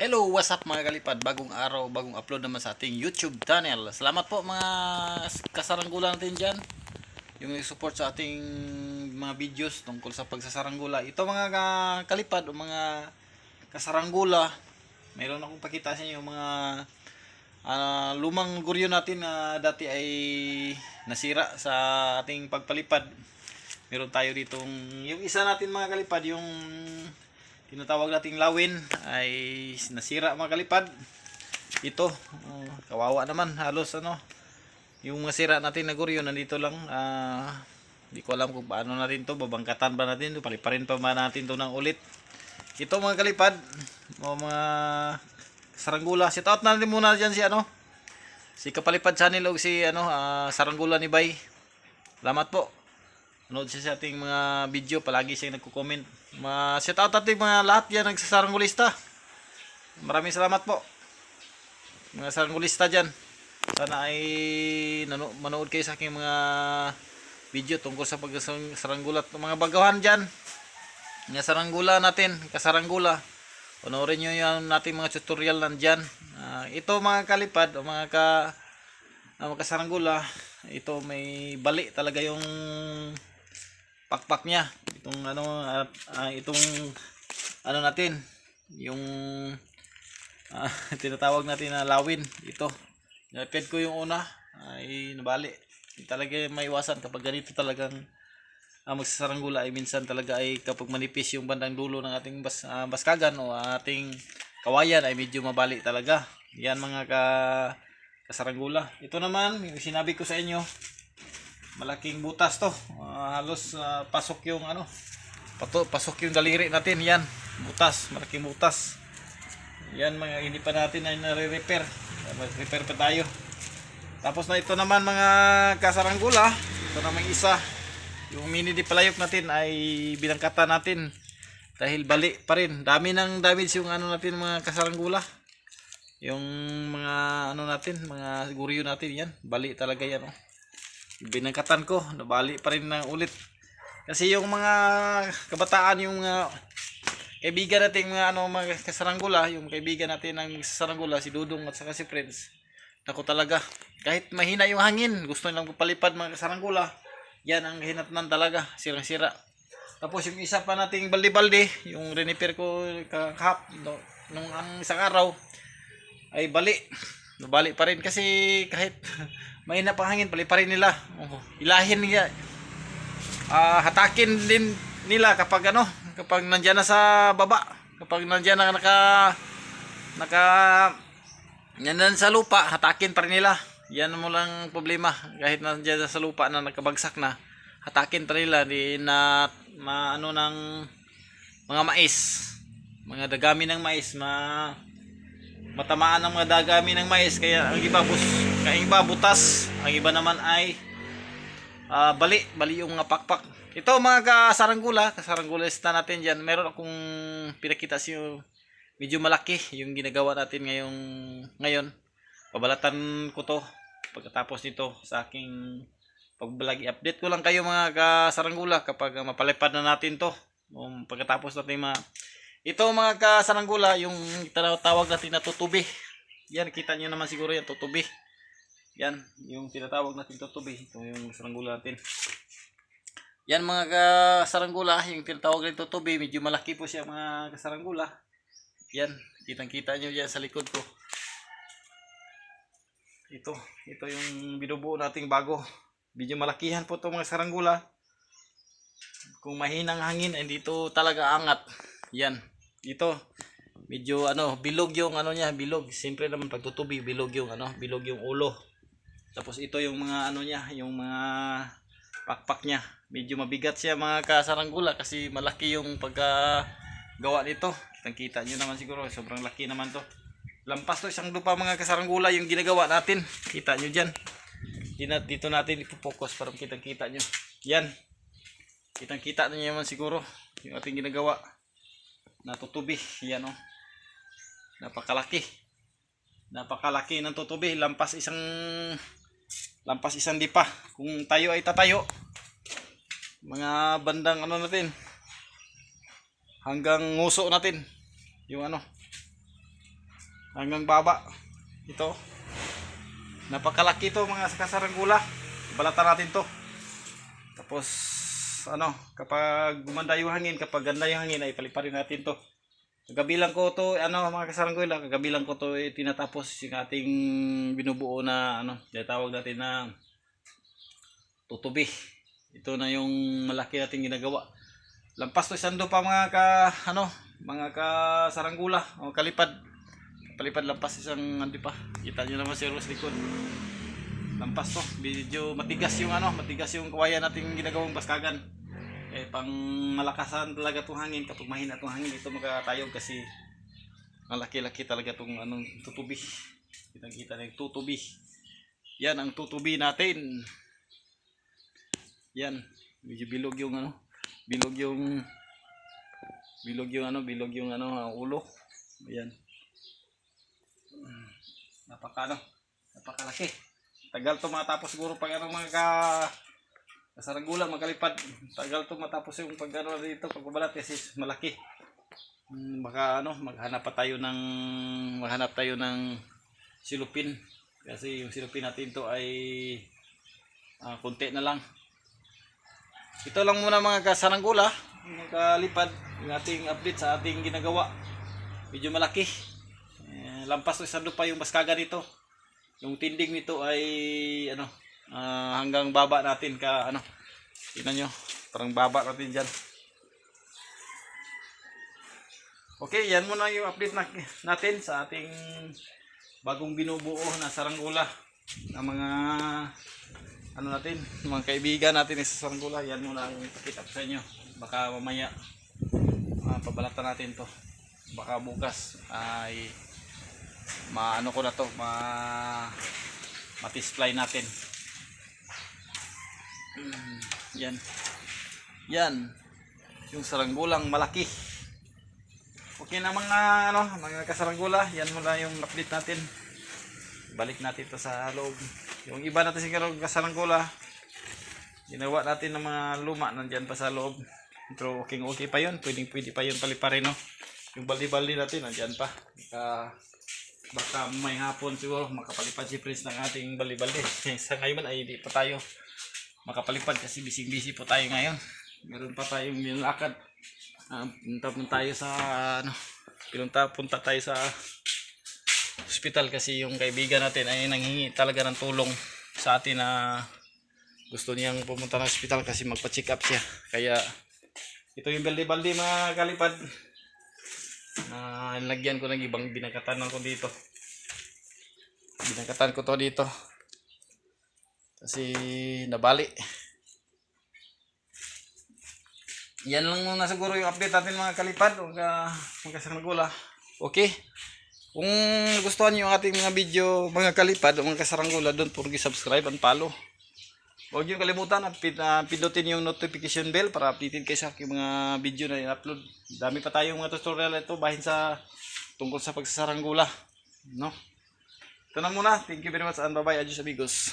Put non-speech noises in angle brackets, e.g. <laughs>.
Hello, what's up mga kalipad? Bagong araw, bagong upload naman sa ating YouTube channel. Salamat po mga kasaranggola natin dyan. Yung support sa ating mga videos tungkol sa pagsasaranggola. Ito mga ka- kalipad o mga kasaranggola. Mayroon akong pakita sa inyo yung mga ah, lumang guryo natin na dati ay nasira sa ating pagpalipad. Meron tayo ditong, yung isa natin mga kalipad, yung tinatawag nating lawin ay nasira mga kalipad. Ito oh, kawawa naman. Halos ano yung masira natin na guryo nandito lang. Di ko alam kung paano natin to babangkatan ba natin to paliparin pa ba natin to ng ulit. Ito mga kalipad o mga saranggula sit out natin muna dyan si ano si kapalipad channel o si ano ah, saranggula ni Bay. Salamat po. Nood siya sa ating mga video, palagi siyang nagko-comment. Ma shout out natin mga lahat yan nagsasaranggulista. Maraming salamat po. Mga saranggulista diyan. Sana ay manood kayo sa aking mga video tungkol sa pagsaranggulat ng mga bagawan diyan. Mga saranggula natin, kasaranggula. Panoorin nyo yung nating mga tutorial nandyan. Ah, ito mga kalipad, o mga ka, ah, mga kasaranggula, ito may bali talaga yung pakpak niya. Itong ano at ah, itong ano natin yung ah, <laughs> tinatawag natin na lawin. Ito. Napid ko yung una. Ay nabali. Talaga maiwasan kapag ganito talagang ah, magsasaranggula ay minsan talaga ay kapag manipis yung bandang dulo ng ating bas, ah, baskagan o ating kawayan ay medyo mabali talaga. Yan mga ka kasaranggula ito naman yung sinabi ko sa inyo malaking butas to. Ah, halos ah, pasok yung ano pato, pasok yung daliri natin yan. Butas malaking butas. Yan mga hindi pa natin ay nare-repair. Repair pa tayo. Tapos na ito naman mga kasaranggula ito naman isa. Yung mini di palayok natin ay binangkata natin dahil bali pa rin. Dami ng damage yung ano natin mga kasaranggula yung mga ano natin mga guryo natin yan. Bali talaga yan oh binangkatan ko nabali pa rin ng ulit. Kasi yung mga kabataan yung mga kaibigan natin mga ano mga kasaranggula yung kaibigan natin ng saranggula si Dudong at saka si Prince ako talaga kahit mahina yung hangin gusto nilang palipad mga kasaranggula yan ang hinatnan talaga sirang sira tapos yung isa pa nating balde-balde yung reniper ko kahap no, nung ang isang araw ay bali nabali pa rin kasi kahit <laughs> mahina pa hangin pali pa rin nila. Oh, ilahin niya. Ah hatakin din nila kapag ano kapag nandiyan na sa baba. Kapag nandiyan na naka naka nandiyan sa lupa hatakin pa rin nila. Yan mo lang problema. Kahit nandiyan na sa lupa na nakabagsak na hatakin pa nila. Di na maano ng mga mais. Mga dagami ng mais ma matamaan ng mga dagami ng mais. Kaya ang iba bus ang iba butas. Ang iba naman ay ah, bali bali yung mga pakpak. Ito mga kasaranggula kasaranggulista natin dyan. Meron akong pinakita sa inyo medyo malaki yung ginagawa natin ngayong ngayon. Pabalatan ko to pagkatapos nito sa aking pagbalag update ko lang kayo mga kasaranggula kapag mapalipad na natin to. Um, pagkatapos natin ma ito mga kasaranggula, yung tinatawag natin na tutubi. Yan, kita nyo naman siguro yan, tutubi. Yan, yung tinatawag natin tutubi. Ito yung saranggula natin. Yan mga kasaranggula, yung tinatawag natin tutubi, medyo malaki po siya mga kasaranggula. Yan, kitang kita nyo yan sa likod ko. Ito, ito yung binubuo nating bago. Medyo malakihan po itong mga saranggula. Kung mahinang hangin, hindi ito talaga angat. Yan. Dito. Medyo ano, bilog yung ano niya, bilog. Siyempre naman pagtutubi, bilog yung ano, bilog yung ulo. Tapos ito yung mga ano niya, yung mga pakpak niya. Medyo mabigat siya mga kasaranggula kasi malaki yung pagka gawa nito. Kitang kita nyo naman siguro, sobrang laki naman to. Lampas to isang lupa mga kasaranggula yung ginagawa natin. Kita nyo dyan. Dito, natin ipopokus para kitang kita nyo. Yan. Kitang kita nyo naman siguro yung ating ginagawa natutubi yan oh napakalaki napakalaki ng tutubi lampas isang lampas isang dipa kung tayo ay tatayo mga bandang ano natin hanggang nguso natin yung ano hanggang baba. Ito. Napakalaki to mga kasaranggula. Balatan natin to. Tapos ano, kapag gumanda yung hangin, kapag ganda yung hangin ay paliparin natin to. Kagabi lang ko to, ano mga kasaranggula, kagabi lang ko to eh, tinatapos yung ating binubuo na ano, tawag natin na tutubi. Ito na yung malaki nating ginagawa. Lampas to isando pa mga ka ano, mga kasaranggula o kalipad. Palipad lampas isang andi pa. Kita niyo naman si Rose likod. Lampas to. Medyo matigas yung ano, matigas yung kawayan nating ginagawang baskagan. Pang malakasan talaga tong hangin kapag mahina tong hangin ito makatayog kasi malaki-laki talaga tong anong tutubi. Kitang-kita na yung tutubi. Yan ang tutubi natin. Yan. Medyo bilog yung ano. Bilog yung bilog yung ano, bilog yung ano, ang ulo. Ayan. Napaka ano, napakalaki. Tagal to matapos siguro pag ano mga ka kasaranggulan makalipad. Tagal to matapos yung pag ano dito pagbabalat kasi malaki. Mm, Baka ano, maghanap pa tayo ng maghanap tayo ng silupin kasi yung silupin natin to ay ah, konti na lang. Ito lang muna mga kasaranggula, mga kalipad, yung ating update sa ating ginagawa. Medyo malaki. Eh, lampas to isando pa yung baskaga nito. Yung tinding nito ay ano, ah, hanggang baba natin ka ano. Tingnan nyo, parang baba natin diyan. Okay, yan muna yung update na, natin sa ating bagong binubuo na saranggula ng mga ano natin, mga kaibigan natin sa Saranggula, yan muna ang ipakita ko sa inyo. Baka mamaya ah, pabalatan natin to. Baka bukas ay maano ko na to, ma matisplay natin. Yan. Yan. Yung saranggulang malaki. Okay na mga ano, mga kasaranggula, yan muna yung update natin. Balik natin to sa loob. Yung iba natin siguro kasaranggula, ginawa natin ng mga luma nandiyan pa sa loob. Pero okay okay pa yun, pwedeng pwede pa yun paliparin no. Yung baldi-baldi natin nandiyan pa. Baka, baka may hapon siguro makapalipad si Prince ng ating baldi-baldi. <laughs> sa ngayon ay hindi pa tayo makapalipad kasi busy-busy po tayo ngayon. Meron pa tayong nilakad. Ah, punta punta tayo sa ano, pinunta punta tayo sa hospital kasi yung kaibigan natin ay nanghingi talaga ng tulong sa atin na gusto niyang pumunta ng hospital kasi magpa-check up siya. Kaya ito yung balde-balde mga kalipad na nilagyan ko ng ibang binakatan ko dito. Binakatan ko to dito. Kasi nabali. Yan lang muna siguro yung update natin mga kalipad. Huwag ka magkasanagula. Okay. Kung nagustuhan niyo yung ating mga video, mga kalipad o mga kasaranggula, don't forget subscribe and follow. Huwag niyo kalimutan at ah, pindutin yung notification bell para updated kayo sa aking mga video na i-upload. Dami pa tayong mga tutorial ito bahin sa tungkol sa pagsasaranggula. No? Ito na muna. Thank you very much and bye-bye. Adios amigos.